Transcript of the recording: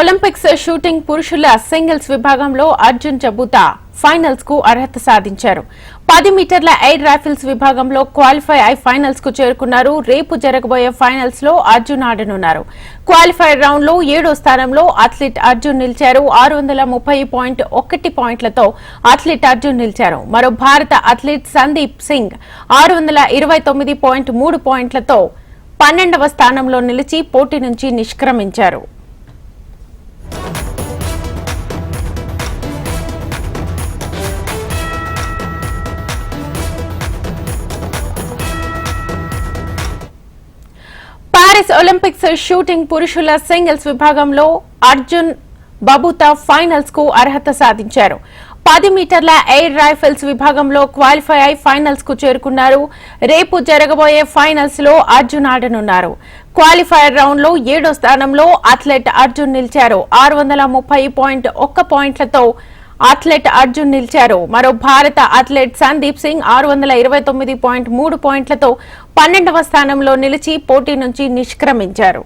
Olympics shooting పురుషుల singles విభాగంలో అర్జున్ జబుతా ఫైనల్స్కు అర్హత సాధించారు. పది మీటర్ల ఎయిర్ రైఫిల్స్ విభాగంలో క్వాలిఫై అయి ఫైనల్స్కు చేరుకున్నారు. రేపు జరగబోయే ఫైనల్స్లో అర్జున్ ఆడనున్నారు. క్వాలిఫైర్ రౌండ్లో ఏడో స్థానంలో అథ్లెట్ అర్జున్ నిలిచారు. ఆరు వందల ముప్పై పాయింట్ ఒకటి పాయింట్లతో అథ్లెట్ అర్జున్ నిలిచారు. మరో భారత అథ్లెట్ సందీప్ సింగ్ ఆరు వందల ఇరవై తొమ్మిది పాయింట్ మూడు పాయింట్లతో పన్నెండవ స్థానంలో నిలిచి పోటీ నుంచి నిష్క్రమించారు. పారిస్ ఒలింపిక్స్ షూటింగ్ పురుషుల సింగిల్స్ విభాగంలో అర్జున్ బబుతా ఫైనల్స్కు అర్హత సాధించారు. పది మీటర్ల ఎయిర్ రైఫిల్స్ విభాగంలో క్వాలిఫై అయి ఫైనల్స్కు చేరుకున్నారు. రేపు జరగబోయే ఫైనల్స్లో అర్జున్ ఆడనున్నారు. క్వాలిఫైర్ రౌండ్లో ఏడో స్థానంలో అథ్లెట్ అర్జున్ నిలిచారు. ఆరు వందల ముప్పై పాయింట్ ఒక్క పాయింట్లతో అథ్లెట్ అర్జున్ నిలిచారు. మరో భారత అథ్లెట్ సందీప్ సింగ్ ఆరు వందల ఇరవై తొమ్మిది పాయింట్ మూడు పాయింట్లతో పన్నెండవ స్థానంలో నిలిచి పోటీ నుంచి నిష్క్రమించారు.